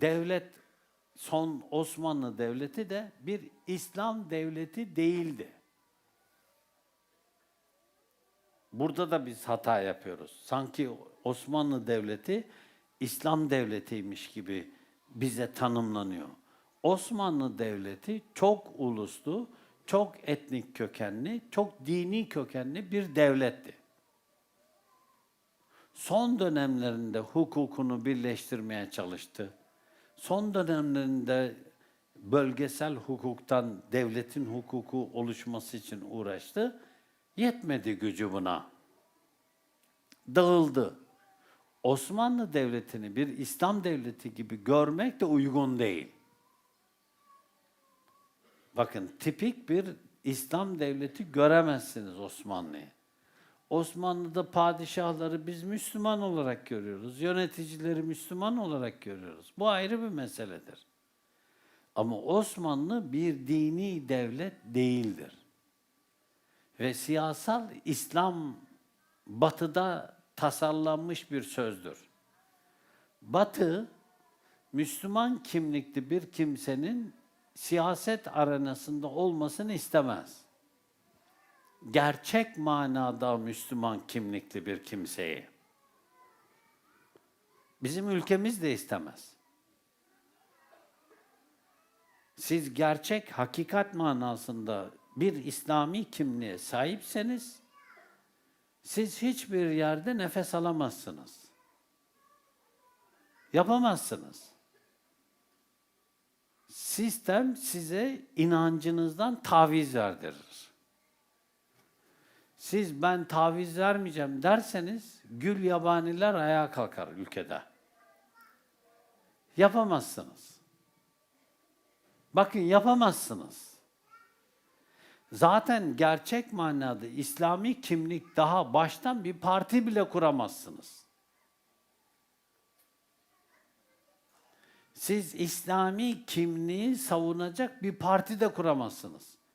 devlet son Osmanlı Devleti de bir İslam devleti değildi. Burada da biz hata yapıyoruz. Sanki Osmanlı Devleti İslam devletiymiş gibi bize tanımlanıyor. Osmanlı Devleti çok uluslu, çok etnik kökenli, çok dini kökenli bir devletti. Son dönemlerinde hukukunu birleştirmeye çalıştı. Son dönemlerinde bölgesel hukuktan devletin hukuku oluşması için uğraştı. Yetmedi gücü buna. Dağıldı. Osmanlı Devleti'ni bir İslam devleti gibi görmek de uygun değil. Bakın tipik bir İslam devleti göremezsiniz Osmanlı'yı. Osmanlı'da padişahları biz Müslüman olarak görüyoruz. Yöneticileri Müslüman olarak görüyoruz. Bu ayrı bir meseledir. Ama Osmanlı bir dini devlet değildir. Ve siyasal İslam batıda tasarlanmış bir sözdür. Batı, Müslüman kimlikli bir kimsenin siyaset arenasında olmasını istemez. Gerçek manada Müslüman kimlikli bir kimseyi. Bizim ülkemiz de istemez. Siz gerçek, hakikat manasında bir İslami kimliğe sahipseniz, siz hiçbir yerde nefes alamazsınız. Yapamazsınız. Sistem size inancınızdan taviz verdirir. Siz ben taviz vermeyeceğim derseniz gül yabaniler ayağa kalkar ülkede. Yapamazsınız. Bakın yapamazsınız. Zaten gerçek manada İslami kimlik daha baştan bir parti bile kuramazsınız. Siz İslami kimliği savunacak bir parti de kuramazsınız.